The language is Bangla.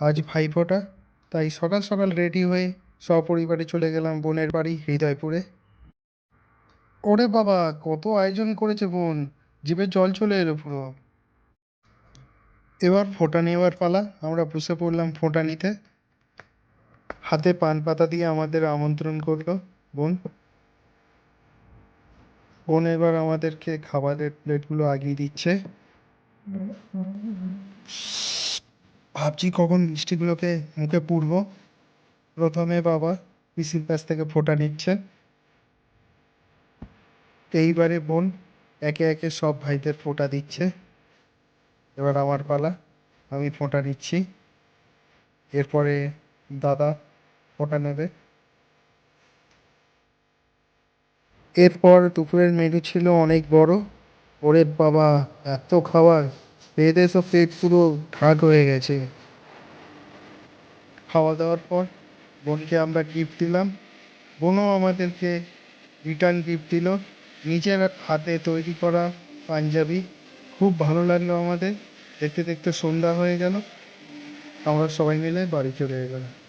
আজ ভাইফোঁটা। তাই সকাল সকাল রেডি হয়ে সপরিবারে চলে গেলাম বোনের বাড়ি হৃদয়পুরে। ওরে বাবা, কত আয়োজন করেছে বোন। জিভে জল চলে এলো পুরো। এবার ফোঁটা নেওয়ার পালা। আমরা বসে পড়লাম ফোঁটা নিতে। হাতে পান পাতা দিয়ে আমাদের আমন্ত্রণ করল বোন। বোন এবার আমাদেরকে খাবারের প্লেটগুলো আগিয়ে দিচ্ছে। ভাবছি কখন মিষ্টিগুলোকে মুখে পুরব প্রথমে বাবা পিসির কাছ থেকে ফোঁটা নিচ্ছে। এইবারে বোন একে একে সব ভাইদের ফোঁটা দিচ্ছে। এবার আমার পালা, আমি ফোঁটা নিচ্ছি। এরপরে দাদা ফোঁটা নেবে। এরপর দুপুরের মেনু ছিল অনেক বড়। ওরে বাবা, এত খাবার! খেয়ে সব পেট পুরো ভাগ হয়ে গেছে। খাওয়া দাওয়ার পর বোনকে আমরা গিফট দিলাম। বোনও আমাদেরকে রিটার্ন গিফট দিল। নিজের হাতে তৈরি করা পাঞ্জাবি। খুব ভালো লাগল আমাদের। দেখতে দেখতে সন্ধ্যা হয়ে গেল। আমরা সবাই মিলে বাড়ি চলে গেলাম